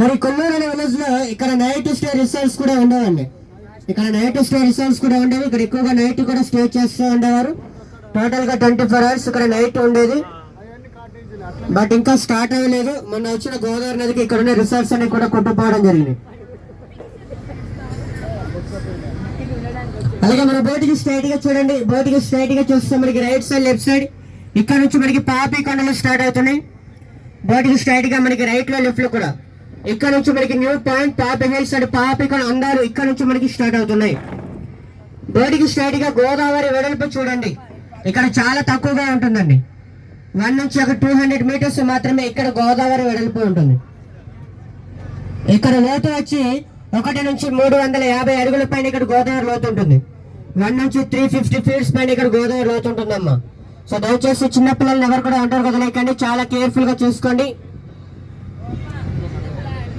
మరి కొల్లూరు అనే విలేజ్లో ఇక్కడ నైట్ స్టే రిసార్ట్స్ కూడా ఉండేవండి. ఇక్కడ నైట్ స్టే రిసార్ట్స్ కూడా ఉండేవి. ఇక్కడ ఎక్కువగా నైట్ కూడా స్టే చేస్తూ ఉండేవారు. టోటల్గా ట్వంటీ ఫోర్ అవర్స్ ఇక్కడ నైట్ ఉండేది. బట్ ఇంకా స్టార్ట్ అవ్వలేదు. మొన్న వచ్చిన గోదావరి నదికి ఇక్కడ ఉన్న రిసార్ట్స్ అన్ని కూడా కొట్టుకోవడం జరిగింది. అలాగే మన బోటికి స్ట్రైట్గా చూడండి. బోటికి స్ట్రైట్గా చూస్తే మనకి రైట్ సైడ్ లెఫ్ట్ సైడ్ ఇక్కడ నుంచి మనకి పాపి కొండలు స్టార్ట్ అవుతున్నాయి. బోటికి స్ట్రైట్గా మనకి రైట్లో లెఫ్ట్లో కూడా. ఇక్కడ నుంచి మనకి new point Papi hills and పాపికల్ అందాలు ఇక్కడ నుంచి మనకి స్టార్ట్ అవుతున్నాయి. బోటికి స్ట్రైట్గా గోదావరి వెడల్పు చూడండి. ఇక్కడ చాలా తక్కువగా ఉంటుందండి. వన్ నుంచి ఒక టూ హండ్రెడ్ మీటర్స్ మాత్రమే ఇక్కడ గోదావరి వెడల్పు ఉంటుంది. ఇక్కడ లోతు వచ్చి ఒకటి నుంచి మూడు వందల యాభై అడుగుల పైన ఇక్కడ గోదావరి లోతు ఉంటుంది. వన్ నుంచి త్రీ ఫిఫ్టీ ఫీట్స్ పైన ఇక్కడ గోదావరి లోతు ఉంటుందమ్మా. సో దయచేసి చిన్నపిల్లల్ని ఎవరు కూడా అంటారు కదా లేకండి చాలా కేర్ఫుల్గా చూసుకోండి.